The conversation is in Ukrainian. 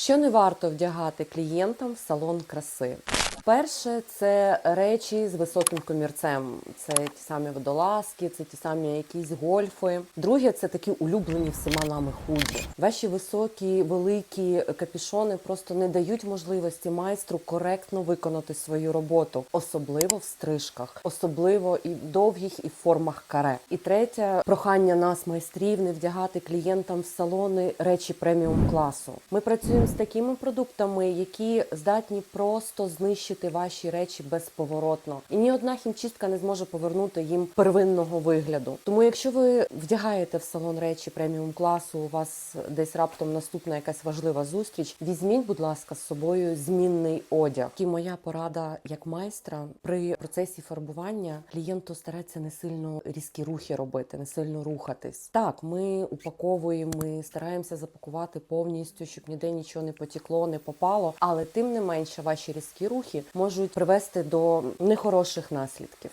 Що не варто вдягати клієнтам в салон краси? Перше, це речі з високим комірцем. Це ті самі водолазки, це ті самі якісь гольфи. Друге, це такі улюблені всіма нами худі. Ваші високі, великі капішони просто не дають можливості майстру коректно виконати свою роботу, особливо в стрижках, особливо і в довгих, і в формах каре. І третє прохання нас, майстрів, не вдягати клієнтам в салони речі преміум класу. Ми працюємо з такими продуктами, які здатні просто знищити ваші речі безповоротно. І ні одна хімчистка не зможе повернути їм первинного вигляду. Тому, якщо ви вдягаєте в салон речі преміум класу, у вас десь раптом наступна якась важлива зустріч, візьміть, будь ласка, з собою змінний одяг. І моя порада як майстра при процесі фарбування клієнту старається не сильно різкі рухи робити, не сильно рухатись. Так, ми упаковуємо, ми стараємося запакувати повністю, щоб ніде нічого не потікло, не попало. Але тим не менше, ваші різкі рухи можуть привести до нехороших наслідків.